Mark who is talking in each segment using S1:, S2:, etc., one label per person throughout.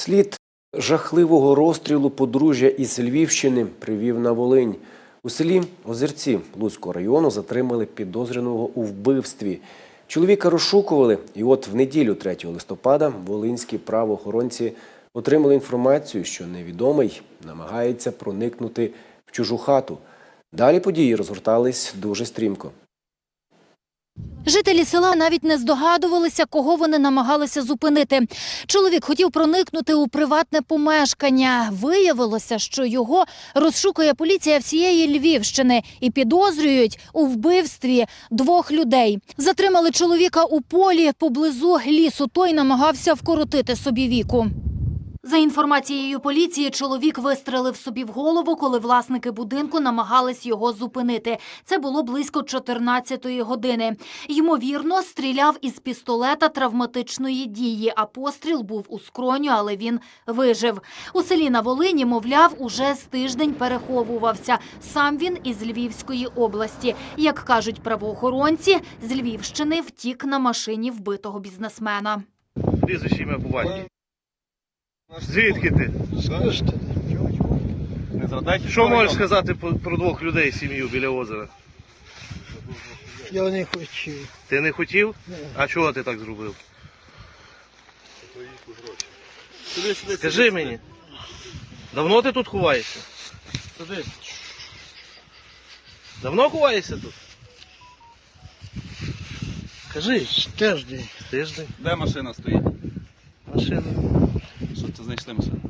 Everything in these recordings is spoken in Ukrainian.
S1: Слід жахливого розстрілу подружжя із Львівщини привів на Волинь. У селі Озерці Луцького району затримали підозрюваного у вбивстві. Чоловіка розшукували, і от в неділю 3 листопада волинські правоохоронці отримали інформацію, що невідомий намагається проникнути в чужу хату. Далі події розгортались дуже стрімко.
S2: Жителі села навіть не здогадувалися, кого вони намагалися зупинити. Чоловік хотів проникнути у приватне помешкання. Виявилося, що його розшукує поліція всієї Львівщини і підозрюють у вбивстві двох людей. Затримали чоловіка у полі поблизу лісу. Той намагався вкоротити собі віку. За інформацією поліції, чоловік вистрелив собі в голову, коли власники будинку намагались його зупинити. Це було близько 14-ї години. Ймовірно, стріляв із пістолета травматичної дії, а постріл був у скроню, але він вижив. У селі на Волині, мовляв, уже з тиждень переховувався. Сам він із Львівської області. Як кажуть правоохоронці, з Львівщини втік на машині вбитого бізнесмена.
S3: Прізвище ім'я батькові. Звідки ти?
S4: Не зрадайте.
S3: Що можеш сказати про, двох людей сім'ю біля озера?
S5: Я не хотів.
S3: Ти не хотів? А чого ти так зробив? Скажи мені. Давно ти тут ховаєшся?
S4: Сиди.
S3: Давно ховаєшся тут? Кажи.
S5: Тиждень.
S3: Тиждень.
S4: Де машина стоїть?
S3: Машина.
S4: Що це знайшли машину?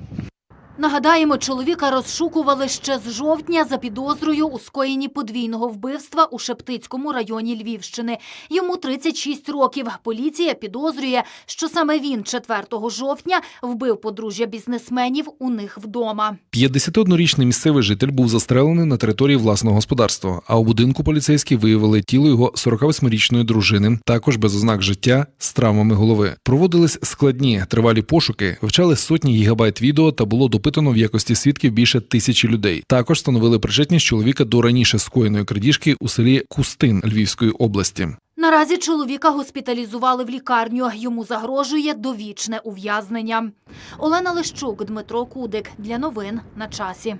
S2: Нагадаємо, чоловіка розшукували ще з жовтня за підозрою у скоєнні подвійного вбивства у Шептицькому районі Львівщини. Йому 36 років. Поліція підозрює, що саме він 4 жовтня вбив подружжя бізнесменів у них вдома.
S6: 51-річний місцевий житель був застрелений на території власного господарства, а у будинку поліцейські виявили тіло його 48-річної дружини, також без ознак життя з травмами голови. Проводились складні тривалі пошуки, вивчали сотні гігабайт відео та було допитано в якості свідків більше тисячі людей. Також встановили причетність чоловіка до раніше скоєної крадіжки у селі Кустин Львівської області.
S2: Наразі чоловіка госпіталізували в лікарню. Йому загрожує довічне ув'язнення. Олена Лищук, Дмитро Кудик. Для новин на часі.